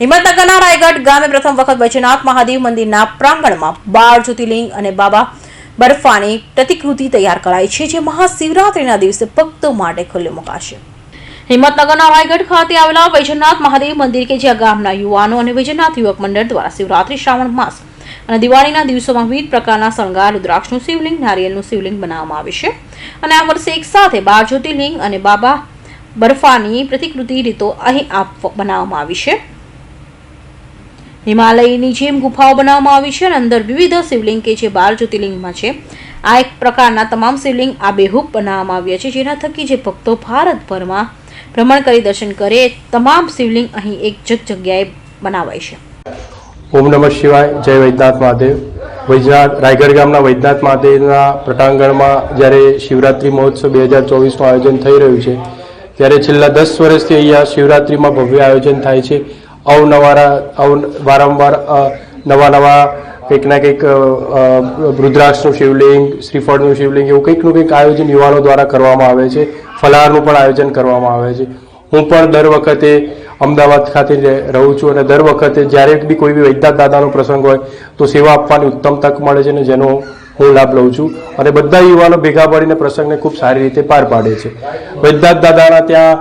હિંમતનગરના રાયગઢ ગામે પ્રથમ વખત વૈજનાથ મહાદેવ મંદિરના પ્રાંગણમાં બાર જ્યોતિર્લિંગ અને બાબા બરફાની પ્રતિકૃતિ તૈયાર કરાઈ છે, જે મહાશિવરાત્રિના દિવસે ભક્તો માટે ખુલ્લી મુકાશે. હિંમતનગરના રાયગઢ ખાતે આવેલા વૈજનાથ મહાદેવ મંદિર કે જ્યાં ગામના યુવાનો અને વૈજનાથ યુવક મંડળ દ્વારા શિવરાત્રિ, શ્રાવણ માસ અને દિવાળીના દિવસોમાં વિવિધ પ્રકારના શણગાર, રુદ્રાક્ષનું શિવલિંગ, નારિયેળનું શિવલિંગ બનાવવામાં આવે છે. અને આ વર્ષે એક સાથે બાર જ્યોતિર્લિંગ અને બાબા બરફાની પ્રતિકૃતિ રીતો અહીં આપ બનાવવામાં આવી છે. હિમાલયની જેમ ગુફાઓ બનાવવામાં આવી છે અને અંદર વિવિધ શિવલિંગ કે જે બાર જ્યોતિર્લિંગમાં છે. આ એક પ્રકારના તમામ શિવલિંગ આ બેહૂબ બનાવવામાં આવ્યા છે, જેના થકી જે ભક્તો ભારતભરમાં ભ્રમણ કરી દર્શન કરે, તમામ શિવલિંગ અહીં એક જગ જગ્યાએ બનાવાય છે. ઓમ નમઃ શિવાય, જય વૈદ્યનાથ મહાદેવ. વૈજનાથ રાયગઢ ગામના વૈદ્યનાથ મહાદેવના પ્રટાંગણમાં જ્યારે શિવરાત્રિ મહોત્સવ બે હજાર ચોવીસનું આયોજન થઈ રહ્યું છે, ત્યારે છેલ્લા દસ વર્ષથી અહીંયા શિવરાત્રિમાં ભવ્ય આયોજન થાય છે. અવનવારા અવ વારંવાર નવા નવા કંઈક ના કંઈક રુદ્રાક્ષનું શિવલિંગ, શ્રીફળનું શિવલિંગ એવું કંઈકનું કંઈક આયોજન યુવાનો દ્વારા કરવામાં આવે છે. ફલાહારનું પણ આયોજન કરવામાં આવે છે. હું પણ દર વખતે અમદાવાદ ખાતે રહું છું અને દર વખતે જ્યારે બી કોઈ બી વૈદ્યનાથ દાદાનો પ્રસંગ હોય તો સેવા આપવાની ઉત્તમ તક મળે છે અને જેનો હું લાભ લઉં છું. અને બધા યુવાનો ભેગા મળીને પ્રસંગને ખૂબ સારી રીતે પાર પાડે છે. વૈદ્યનાથ દાદાના ત્યાં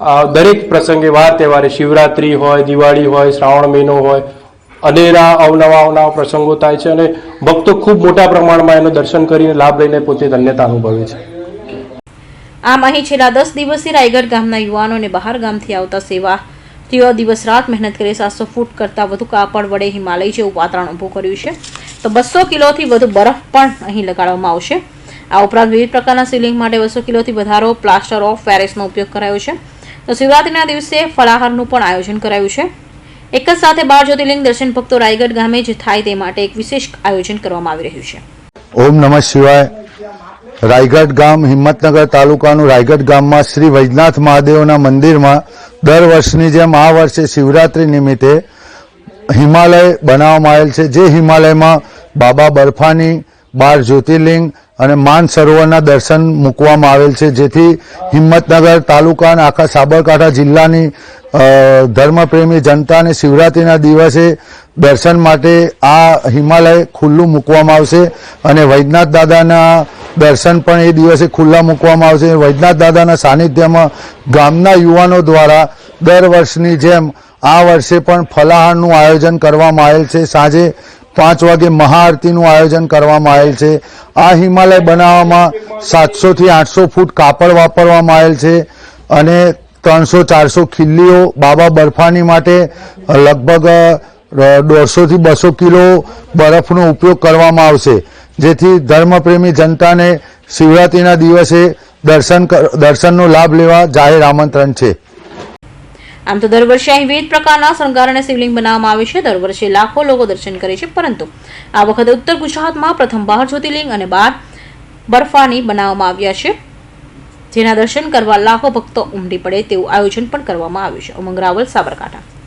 દરેક પ્રસંગે વાર તહેવારે શિવરાત્રિ હોય, દિવાળી હોય, શ્રાવણ મહિનો હોય, અનેરા અવનવા અવનવા પ્રસંગો થાય છે અને ભક્તો ખૂબ મોટા પ્રમાણમાં એનો દર્શન કરીને લાભ લઈને પોતે ધન્યતા અનુભવે છે. આમ અહીં છેલ્લા દસ દિવસથી રાયગઢ ગામના યુવાનોને બહાર ગામથી આવતા સેવા તેઓ દિવસ રાત મહેનત કરી સાતસો ફૂટ કરતાં વધુ કાપડ વડે હિમાલય જેવું વાતાવરણ ઊભું કર્યું છે. તો બસો કિલોથી વધુ બરફ પણ અહીં લગાડવામાં આવશે. આ ઉપરાંત વિવિધ પ્રકારના સીલિંગ માટે બસો કિલોથી વધારો પ્લાસ્ટર ઓફ પેરિસનો ઉપયોગ કરાયો છે. તો શિવરાત્રીના દિવસે ફલાહારનું પણ આયોજન કરાયું છે. એક જ સાથે બાર જ્યોતિર્લિંગ દર્શન ભક્તો રાયગઢ ગામે જ થાય તે માટે એક વિશેષ આયોજન કરવામાં આવી રહ્યું છે. ઓમ નમઃ શિવાય. રાયગઢ ગામ હિંમતનગર તાલુકાનું રાયગઢ ગામમાં શ્રી વૈજનાથ મહાદેવના મંદિરમાં દર વર્ષની જેમ આ વર્ષે શિવરાત્રી નિમિત્તે હિમાલય બનાવવામાં આવેલ છે. જે હિમાલયમાં બાબા બર્ફાની બાર જ્યોતિર્લિંગ અને માનસરોવરના દર્શન મૂકવામાં આવેલ છે, જેથી હિંમતનગર તાલુકા અને આખા સાબરકાંઠા જિલ્લાની ધર્મપ્રેમી જનતાને શિવરાત્રિના દિવસે દર્શન માટે આ હિમાલય ખુલ્લું મૂકવામાં આવશે અને વૈદ્યનાથ દાદાના દર્શન પણ એ દિવસે ખુલ્લા મૂકવામાં આવશે. વૈદ્યનાથ દાદાના સાનિધ્યમાં ગામના યુવાનો દ્વારા દર વર્ષની જેમ આ વર્ષે પણ ફલાહારનું આયોજન કરવામાં આવેલ છે. સાંજે પાંચ વાગે મહાઆરતીનું આયોજન કરવામાં આવેલ છે. આ હિમાલય બનાવવામાં સાતસોથી આઠસો ફૂટ કાપડ વાપરવામાં આવેલ છે અને ત્રણસો ચારસો ખીલ્લીઓ બાબા બરફાની માટે લગભગ દોઢસોથી બસો કિલો બરફનો ઉપયોગ કરવામાં આવશે. જેથી ધર્મપ્રેમી જનતાને શિવરાત્રિના દિવસે દર્શન દર્શનનો લાભ લેવા જાહેર આમંત્રણ છે. આમ તો દર વર્ષે અહીં વિવિધ પ્રકારના શણગાર અને શિવલિંગ બનાવવામાં આવે છે. દર વર્ષે લાખો લોકો દર્શન કરે છે. પરંતુ આ વખતે ઉત્તર ગુજરાતમાં પ્રથમ બાર જ્યોતિર્લિંગ અને બાર બરફાની બનાવવામાં આવ્યા છે. જેના દર્શન કરવા લાખો ભક્તો ઉમટી પડે તેવું આયોજન પણ કરવામાં આવ્યું છે. ઉમંગ રાવલ, સાબરકાંઠા.